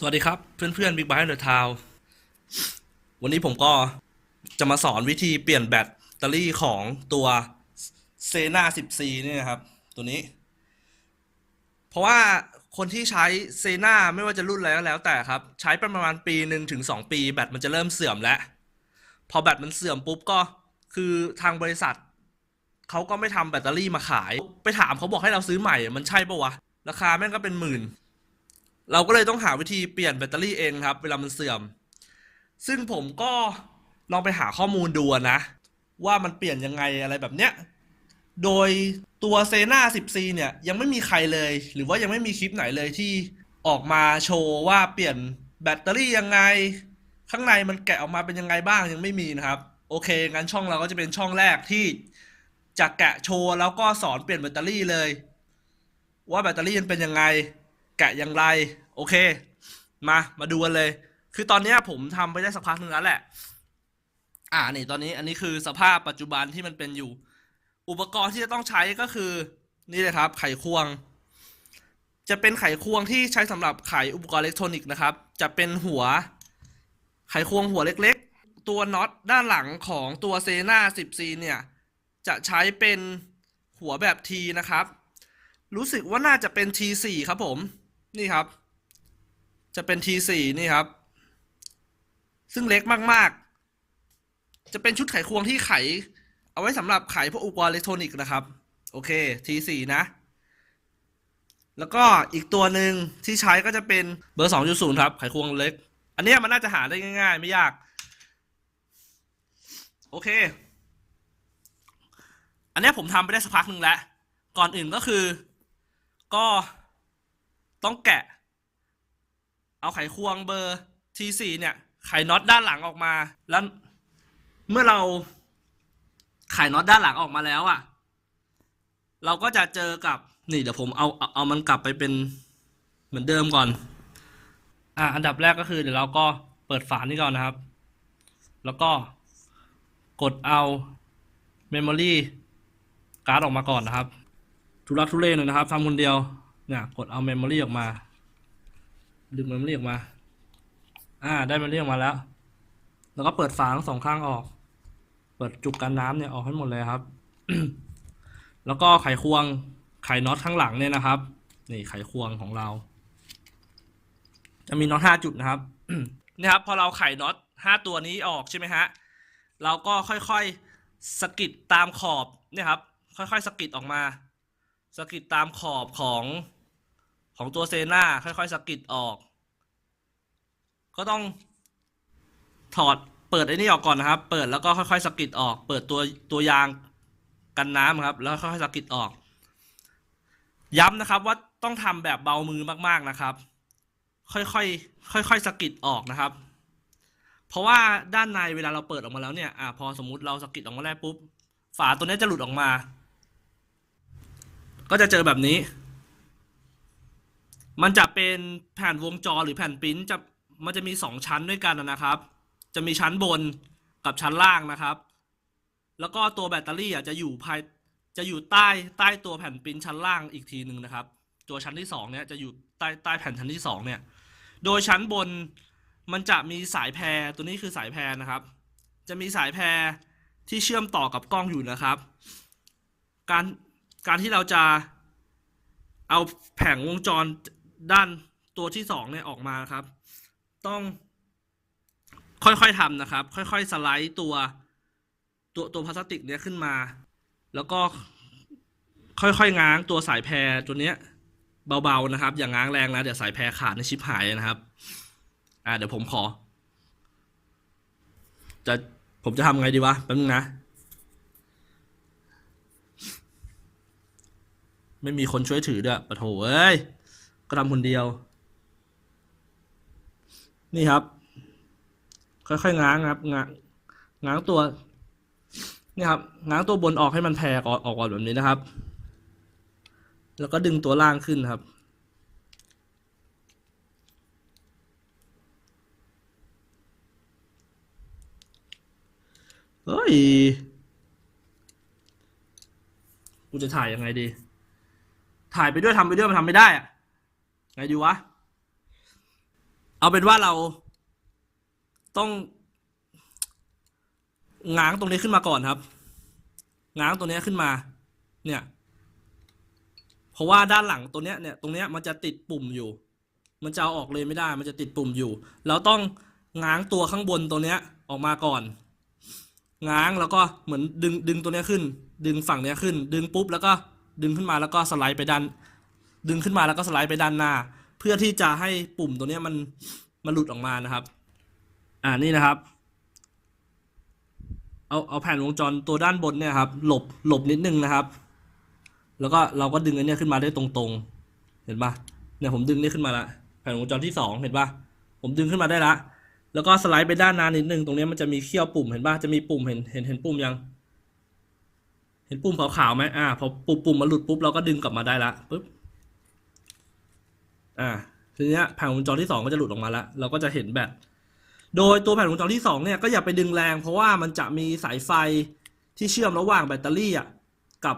สวัสดีครับเพื่อนๆ Big b i t e เดอะทาววันนี้ผมก็จะมาสอนวิธีเปลี่ยนแบตเตอรี่ของตัวเซนา 10C เนี่ยนะครับ ตัวนี้ เพราะว่าคนที่ใช้เซนาไม่ว่าจะรุ่นอะไรก็แล้วแต่ครับ ใช้ประมาณปีหนึ่งถึง2ปี แบตมันจะเริ่มเสื่อมแล้ว พอแบตมันเสื่อมปุ๊บก็คือทางบริษัทเขาก็ไม่ทำแบตเตอรี่มาขาย ไปถามเขาบอกให้เราซื้อใหม่มันใช่ปะวะราคาแม่งก็เป็นหมื่น เราก็เลยต้องหาวิธีเปลี่ยนแบตเตอรี่เองครับ เวลามันเสื่อม ซึ่งผมก็ลองไปหาข้อมูลดูนะ ว่ามันเปลี่ยนยังไงอะไรแบบเนี้ย โดยตัวเซนา 10C เนี่ยยังไม่มีใครเลย หรือว่ายังไม่มีคลิปไหนเลยที่ออกมาโชว์ว่าเปลี่ยนแบตเตอรี่ยังไง ข้างในมันแกะออกมาเป็นยังไงบ้างยังไม่มีนะครับ โอเคงั้นช่องเราก็จะเป็นช่องแรกที่จะแกะโชว์แล้วก็สอนเปลี่ยนแบตเตอรี่เลย ว่าแบตเตอรี่มันเป็นยังไง แกะอย่างไร โอเค มา มาดูกันเลย คือตอนนี้ผมทำไปได้สักพักหนึ่งแล้วแหละ อ่านี่ตอนนี้อันนี้คือสภาพปัจจุบันที่มันเป็นอยู่ อุปกรณ์ที่จะต้องใช้ก็คือ นี่เลยครับ ไขควง จะเป็นไขควงที่ใช้สำหรับไขอุปกรณ์อิเล็กทรอนิกส์นะครับ จะเป็นหัว ไขควงหัวเล็กๆ ตัวน็อตด้านหลังของตัวเซนา 10C เนี่ยจะใช้เป็นหัวแบบ T นะครับ รู้สึกว่าน่าจะเป็น T4 ครับผม นี่ครับ จะเป็น T4 นี่ครับ ซึ่งเล็กมากๆ จะเป็นชุดไขควงที่ไข เอาไว้สำหรับไขพวกอุปกรณ์อิเล็กทรอนิกส์นะครับ โอเค T4 นะ แล้วก็อีกตัวหนึ่งที่ใช้ก็จะเป็นเบอร์ 2.0 ครับ ไขควงเล็ก อันนี้มันน่าจะหาได้ง่าย ๆ ไม่ยาก โอเค อันนี้ผมทำไปได้สักพักหนึ่งแล้ว ก่อนอื่นก็คือ ก็ ต้องแกะ เอาไขควงเบอร์ T4 เนี่ย ไขน็อตด้านหลังออกมา แล้วเมื่อเราไขน็อตด้านหลังออกมาแล้วอะ่ะ เราก็จะเจอกับนี่เดี๋ยวผมเอาเอาเอามันกลับไปเป็นเหมือนเดิมก่อน อะอันดับแรกก็คือเดี๋ยวเราก็เปิดฝานี่ก่อนนะครับ แล้วก็กดเอา Memory การ์ดออกมาก่อนนะครับ ทุลักทุเลหน่อยนะครับทำคนเดียว เนี่ยกดเอาเมมโมรีออกมา ดึงเมมโมรีออกมา อ่า ได้เมมโมรีออกมาแล้ว แล้วก็เปิดฝาทั้งสองข้างออก เปิดจุกกันน้ำเนี่ยออกให้หมดเลยครับ แล้วก็ไขควง ไขน็อตข้างหลังเนี่ยนะครับ นี่ไขควงของเรา จะมีน็อตห้าจุดนะครับนี่ครับพอเราไขน็อตห้าตัวนี้ออกใช่ไหมฮะ เราก็ค่อยๆสกิดตามขอบเนี่ยครับ ค่อยๆสกิดออกมาสกิดตามขอบของ ของตัวเซน่าค่อยๆสกิดออก ก็ต้องถอดเปิดไอ้นี่ออกก่อนนะครับ เปิดแล้วก็ค่อยๆสกิดออก เปิดตัวตัวยางกันน้ำครับ แล้วค่อยๆสกิดออก ย้ำนะครับว่าต้องทำแบบเบามือมากๆนะครับ ค่อยๆค่อยๆสกิดออกนะครับ เพราะว่าด้านในเวลาเราเปิดออกมาแล้วเนี่ยอ่าพอสมมุติเราสกิดออกมาแล้วปุ๊บ ฝาตัวนี้จะหลุดออกมา ก็จะเจอแบบนี้ มันจะเป็นแผ่นวงจรหรือแผ่นปริ้นจะมันจะมีสองชั้นด้วยกันนะครับ จะมีชั้นบนกับชั้นล่างนะครับ แล้วก็ตัวแบตเตอรี่อะจะอยู่ภายจะอยู่ใต้ใต้ตัวแผ่นปริ้นชั้นล่างอีกทีหนึ่งนะครับ ตัวชั้นที่สองเนี่ยจะอยู่ใต้ใต้แผ่นชั้นที่สองเนี่ย โดยชั้นบนมันจะมีสายแพรตัวนี้คือสายแพรนะครับ จะมีสายแพรที่เชื่อมต่อกับกล้องอยู่นะครับ การการที่เราจะเอาแผงวงจร ด้านตัวที่สองเนี่ยออกมาครับ ต้องค่อยๆทำนะครับ ค่อยๆสไลด์ตัวตัวตัวพลาสติกเนี่ยขึ้นมา แล้วก็ค่อยๆง้างตัวสายแพรตัวเนี้ยเบาๆนะครับ อย่างง้างแรงนะเดี๋ยวสายแพรขาดในชิปหายนะครับ อ่าเดี๋ยวผมขอ จะผมจะทำไงดีวะแป๊บนึงนะ ไม่มีคนช่วยถือด้วยปะโถเอ้ย ก็ทำคนเดียว นี่ครับ ค่อยๆง้างครับง้างง้างตัวนี่ครับง้างตัวบนออกให้มันแผ่ออกออกก่อนแบบนี้นะครับ แล้วก็ดึงตัวล่างขึ้นครับ เฮ้ย กูจะถ่ายยังไงดี ถ่ายไปด้วยทำไปด้วยมันทำไม่ได้อะ ไงดีวะ เอาเป็นว่าเราต้องง้างตรงนี้ขึ้นมาก่อนครับ ง้างตัวนี้ขึ้นมา เนี่ย เพราะว่าด้านหลังตัวเนี้ยเนี่ยตรงเนี้ยมันจะติดปุ่มอยู่ มันจะเอาออกเลยไม่ได้ มันจะติดปุ่มอยู่ เราต้องง้างตัวข้างบนตัวเนี้ยออกมาก่อน ง้างแล้วก็เหมือนดึงดึงตัวเนี้ยขึ้น ดึงฝั่งเนี้ยขึ้น ดึงปุ๊บแล้วก็ดึงขึ้นมาแล้วก็สไลด์ไปด้าน ดึงขึ้นมาแล้วก็สไลด์ไปด้านหน้า เพื่อที่จะให้ปุ่มตัวเนี้ยมันมันหลุดออกมานะครับ อ่านี่นะครับ เอาเอาแผ่นวงจรตัวด้านบนเนี่ยครับ หลบหลบนิดนึงนะครับ แล้วก็เราก็ดึงอันนี้ขึ้นมาได้ตรงๆ เห็นปะเนี่ยผมดึงนี่ขึ้นมาละแผ่นวงจรที่สองเห็นปะผมดึงขึ้นมาได้ละแล้วก็สไลด์ไปด้านหน้านิดนึงตรงนี้มันจะมีเขี้ยวปุ่มเห็นปะจะมีปุ่มเห็นเห็นเห็นปุ่มยังเห็นปุ่มขาวๆไหมอ่า พอปุ่มปุ่มมันหลุดปุ๊บเราก็ดึงกลับมาได้ละปุ๊บ อ่าทีนี้แผ่นวงจรที่สองก็จะหลุดออกมาแล้ว เราก็จะเห็นแบตโดยตัวแผ่นวงจรที่สองเนี่ยก็อย่าไปดึงแรง เพราะว่ามันจะมีสายไฟที่เชื่อมระหว่างแบตเตอรี่อะกับ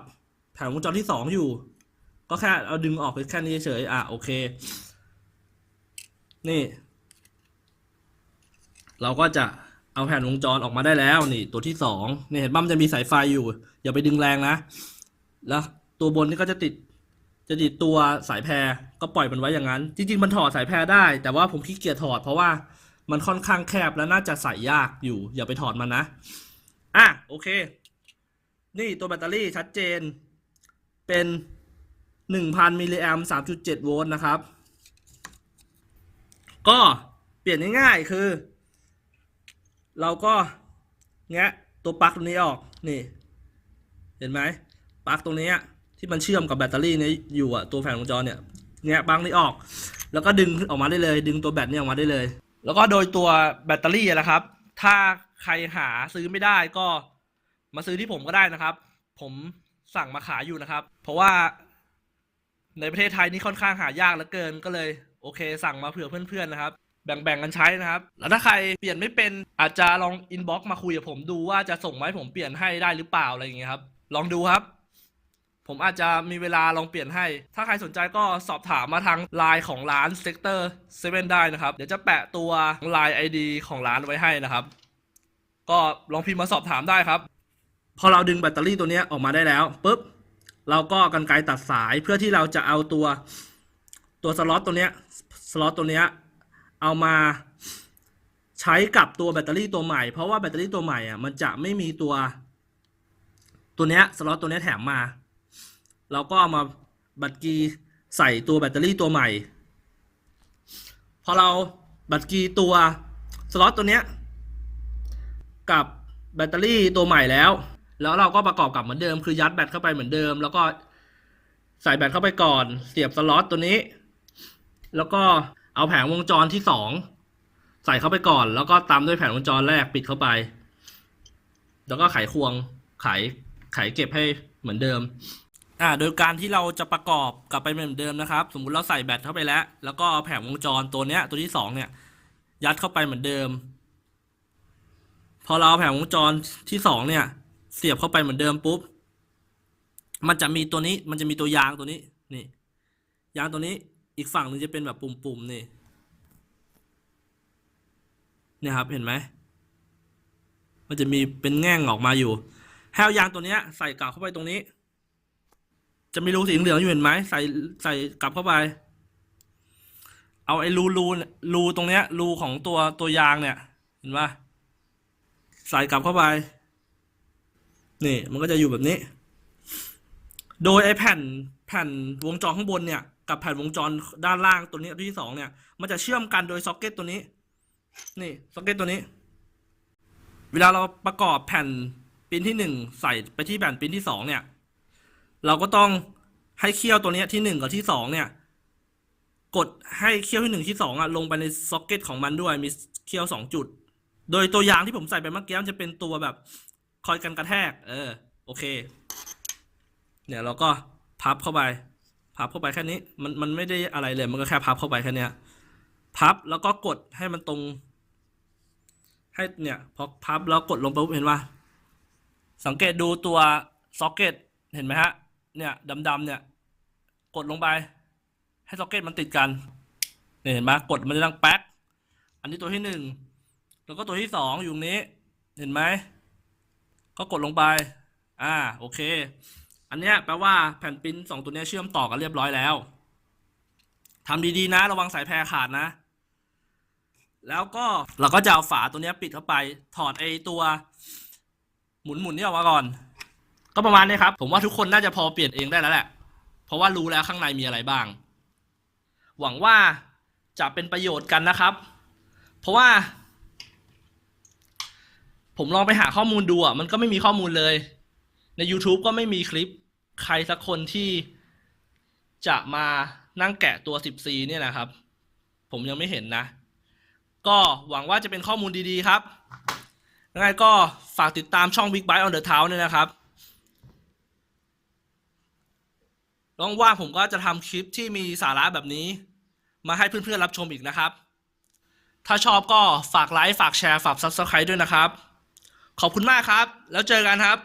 แผงวงจรที่สองอยู่ ก็แค่เอาดึงออกแค่นี้เฉยๆอะโอเค นี่ เราก็จะเอาแผ่นวงจรออกมาได้แล้วนี่ ตัวที่สองเนี่ยเห็นบ้ามจะมีสายไฟอยู่ อย่าไปดึงแรงนะ แล้วตัวบนนี่ก็จะติด จะติดตัวสายแพรก็ปล่อยมันไว้อย่างนั้น จริง ๆ มันถอดสายแพรได้ แต่ว่าผมขี้เกียจถอดเพราะว่ามันค่อนข้างแคบและน่าจะใส่ยากอยู่ อย่าไปถอดมันนะ อะโอเค นี่ตัวแบตเตอรี่ชัดเจน เป็นหนึ่งพันมิลลิแอมสามจุดเจ็ดโวลต์นะครับ ก็เปลี่ยนง่ายๆคือ เราก็แงะตัวปลั๊กตรงนี้ออก นี่ เห็นไหมปลั๊กตรงนี้ ที่มันเชื่อมกับแบตเตอรี่นี่ยอยู่อะตัวแผงวงจรเนี่ยแงะปลั๊กนี้ออก แล้วก็ดึงออกมาได้เลย ดึงตัวแบตเนี่ยออกมาได้เลย แล้วก็โดยตัวแบตเตอรี่นะครับ ถ้าใครหาซื้อไม่ได้ก็มาซื้อที่ผมก็ได้นะครับ ผมสั่งมาขายอยู่นะครับ เพราะว่าในประเทศไทยนี่ค่อนข้างหายากเหลือเกินก็เลย โอเค สั่งมาเผื่อเพื่อนๆนะครับ แบ่งๆกันใช้นะครับ แล้วถ้าใครเปลี่ยนไม่เป็นอาจจะลองอินบ็อกซ์มาคุยกับผมดูว่าจะส่งมาให้ผมเปลี่ยนให้ได้หรือเปล่าอะไรอย่างเงี้ยครับ ลองดูครับ ผมอาจจะมีเวลาลองเปลี่ยนให้ ถ้าใครสนใจก็สอบถามมาทางไลน์ของร้าน Sector 7 ได้นะครับ เดี๋ยวจะแปะตัวไลน์ ID ของร้านไว้ให้นะครับ ก็ลองพิมพ์มาสอบถามได้ครับ พอเราดึงแบตเตอรี่ตัวนี้ออกมาได้แล้วปุ๊บเราก็กันไกรตัดสายเพื่อที่เราจะเอาตัวตัวสล็อตตัวเนี้ยสล็อตตัวเนี้ยเอามาใช้กับตัวแบตเตอรี่ตัวใหม่ เพราะว่าแบตเตอรี่ตัวใหม่อะมันจะไม่มีตัวตัวเนี้ยสล็อตตัวเนี้ยแถมมา เราก็เอามาบัตรกีใส่ตัวแบตเตอรี่ตัวใหม่ พอเราบัตรกีตัวสล็อตตัวเนี้ยกับแบตเตอรี่ตัวใหม่แล้ว แล้วเราก็ประกอบกับเหมือนเดิม คือยัดแบตเข้าไปเหมือนเดิม แล้วก็ใส่แบตเข้าไปก่อน เสียบสล็อตตัวนี้ แล้วก็เอาแผงวงจรที่สองใส่เข้าไปก่อน แล้วก็ตามด้วยแผงวงจรแรกปิดเข้าไป แล้วก็ไขควงไขไขเก็บให้เหมือนเดิม อ่าโดยการที่เราจะประกอบกลับไปเหมือนเดิมนะครับ สมมุติเราใส่แบตเข้าไปแล้ว แล้วก็เอาแผงวงจรตัวเนี้ยตัวที่สองเนี่ย ยัดเข้าไปเหมือนเดิม พอเราเอาแผงวงจรที่สองเนี่ย เสียบเข้าไปเหมือนเดิมปุ๊บ มันจะมีตัวนี้มันจะมีตัวยางตัวนี้นี่ ยางตัวนี้อีกฝั่งหนึ่งจะเป็นแบบปุ่มๆนี่เนี่ยครับเห็นไหมมันจะมีเป็นแง่งออกมาอยู่ให้เอายางตัวเนี้ยใส่กลับเข้าไปตรงนี้ จะมีรูสีเหลืองอยู่เห็นไหมใส่ใส่กลับเข้าไป เอาไอ้รูรูรูตรงเนี้ยรูของตัวตัวยางเนี่ย เห็นปะใส่กลับเข้าไป นี่ มันก็จะอยู่แบบนี้ โดยไอ้แผ่นแผ่นวงจรข้างบนเนี่ย กับแผ่นวงจรด้านล่างตัวนี้ตัวที่สองเนี่ย มันจะเชื่อมกันโดยซ็อกเก็ตตัวนี้ นี่ซ็อกเก็ตตัวนี้ เวลาเราประกอบแผ่นปินที่หนึ่งใส่ไปที่แผ่นปินที่สองเนี่ย เราก็ต้องให้เขี้ยวตัวนี้ที่หนึ่งกับที่สองเนี่ย กดให้เขี้ยวที่หนึ่งที่สองอะลงไปในซ็อกเก็ตของมันด้วยมีเขี้ยวสองจุด โดยตัวอย่างที่ผมใส่ไปเมื่อกี้มันจะเป็นตัวแบบคอยกันกระแทก เออ โอเค เนี่ยเราก็พับเข้าไป พับเข้าไปแค่นี้ มันมันไม่ได้อะไรเลย มันก็แค่พับเข้าไปแค่เนี้ยพับแล้วก็กดให้มันตรง ให้เนี่ยพอพับแล้วกดลงไปเห็นปะสังเกตดูตัวซ็อกเก็ตเห็นไหมฮะ เนี่ยดำๆเนี่ย กดลงไป ให้ซ็อกเก็ตมันติดกันเนี่ยเห็นไหมกดมันจะดังแป๊กอันนี้ตัวที่หนึ่งแล้วก็ตัวที่สองอยู่นี้ เห็นไหมก็กดลงไป อ่าโอเค อันเนี้ยแปลว่าแผ่นปิ้นสองตัวเนี้ยเชื่อมต่อกันเรียบร้อยแล้วทำดีๆนะ ระวังสายแพรขาดนะ แล้วก็เราก็จะเอาฝาตัวเนี้ยปิดเข้าไป ถอดไอตัว หมุนหมุนๆนี่ออกมาก่อน ก็ประมาณนี้ครับ ผมว่าทุกคนน่าจะพอเปลี่ยนเองได้แล้วแหละ เพราะว่ารู้แล้วข้างในมีอะไรบ้าง หวังว่าจะเป็นประโยชน์กันนะครับ เพราะว่า ผมลองไปหาข้อมูลดูอะมันก็ไม่มีข้อมูลเลย ใน YouTube ก็ไม่มีคลิปใครสักคนที่จะมานั่งแกะตัว 10C เนี่ยนะครับ ผมยังไม่เห็นนะ ก็หวังว่าจะเป็นข้อมูลดีๆครับยังไงก็ฝากติดตามช่อง Big Bite on the Town ด้วยนะครับ ต้องว่างผมก็จะทำคลิปที่มีสาระแบบนี้ มาให้เพื่อนๆรับชมอีกนะครับ ถ้าชอบก็ฝากไลค์ ฝากแชร์ ฝาก Subscribe ด้วยนะครับ ขอบคุณมากครับ แล้วเจอกันครับ